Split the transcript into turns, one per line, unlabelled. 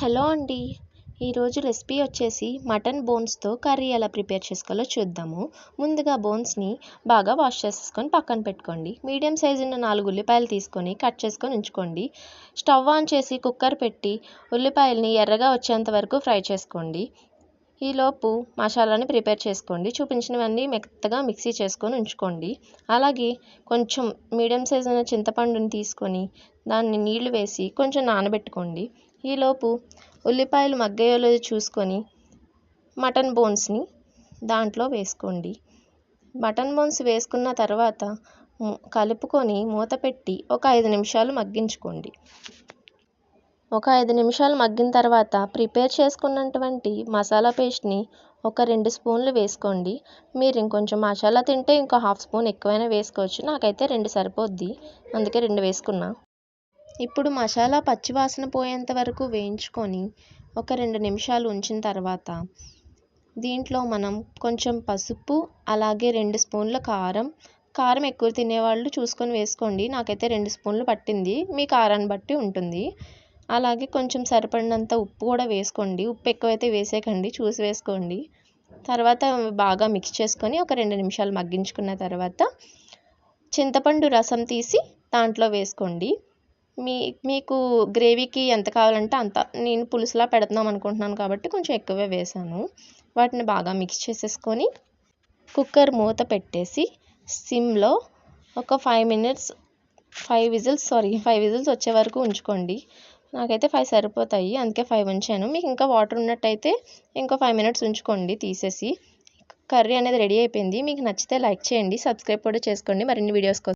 Hello అండి. ఈరోజు recipe వచ్చేసి మటన్ బోన్స్తో కర్రీ ఎలా ప్రిపేర్ చేసుకోవాలో చూద్దాము. ముందుగా బోన్స్ని బాగా వాష్ చేసేసుకొని పక్కన పెట్టుకోండి. మీడియం సైజు ఉన్న నాలుగు ఉల్లిపాయలు తీసుకొని కట్ చేసుకొని ఉంచుకోండి. స్టవ్ ఆన్ చేసి కుక్కర్ పెట్టి ఉల్లిపాయలని ఎర్రగా వచ్చేంత వరకు ఫ్రై చేసుకోండి. ఈలోపు మసాలాని ప్రిపేర్ చేసుకోండి. చూపించినవన్నీ మెత్తగా మిక్సీ చేసుకొని ఉంచుకోండి. అలాగే కొంచెం మీడియం సైజ్ ఉన్న చింతపండుని తీసుకొని దాన్ని నీళ్ళు వేసి కొంచెం నానబెట్టుకోండి. ఈలోపు ఉల్లిపాయలు మగ్గాయో లేదో చూసుకొని మటన్ బోన్స్ని దాంట్లో వేసుకోండి. మటన్ బోన్స్ వేసుకున్న తర్వాత కలుపుకొని మూత పెట్టి ఒక ఐదు నిమిషాలు మగ్గించుకోండి. ఒక ఐదు నిమిషాలు మగ్గిన తర్వాత ప్రిపేర్ చేసుకున్నటువంటి మసాలా పేస్ట్ని ఒక రెండు స్పూన్లు వేసుకోండి. మీరు ఇంకొంచెం మసాలా తింటే ఇంకో హాఫ్ స్పూన్ ఎక్కువైనా వేసుకోవచ్చు. నాకైతే రెండు సరిపోద్ది. అందుకే రెండు వేసుకున్నా. ఇప్పుడు మసాలా పచ్చివాసన పోయేంత వరకు వేయించుకొని ఒక రెండు నిమిషాలు ఉంచిన తర్వాత దీంట్లో మనం కొంచెం పసుపు అలాగే రెండు స్పూన్ల కారం. కారం ఎక్కువ తినేవాళ్ళు చూసుకొని వేసుకోండి. నాకైతే రెండు స్పూన్లు పట్టింది. మీ కారాన్ని బట్టి ఉంటుంది. అలాగే కొంచెం సరిపడినంత ఉప్పు కూడా వేసుకోండి. ఉప్పు ఎక్కువైతే వేసేయకండి చూసి వేసుకోండి. తర్వాత బాగా మిక్స్ చేసుకొని ఒక రెండు నిమిషాలు మగ్గించుకున్న తర్వాత చింతపండు రసం తీసి దాంట్లో వేసుకోండి. మీ మీకు గ్రేవీకి ఎంత కావాలంటే అంత. నేను పులుసులా పెడుతున్నాం అనుకుంటున్నాను కాబట్టి కొంచెం ఎక్కువే వేసాను. వాటిని బాగా మిక్స్ చేసేసుకొని కుక్కర్ మూత పెట్టేసి సిమ్లో ఒక five minutes five whistles sorry five whistles వచ్చే వరకు ఉంచుకోండి. నాకైతే ఫైవ్ సరిపోతాయి. అందుకే ఫైవ్ ఉంచాను. మీకు ఇంకా వాటర్ ఉన్నట్టయితే ఇంకో ఫైవ్ మినిట్స్ ఉంచుకోండి తీసేసి. కర్రీ అనేది రెడీ అయిపోయింది. మీకు నచ్చితే లైక్ చేయండి సబ్స్క్రైబ్ కూడా చేసుకోండి. మరిన్ని వీడియోస్ కోసం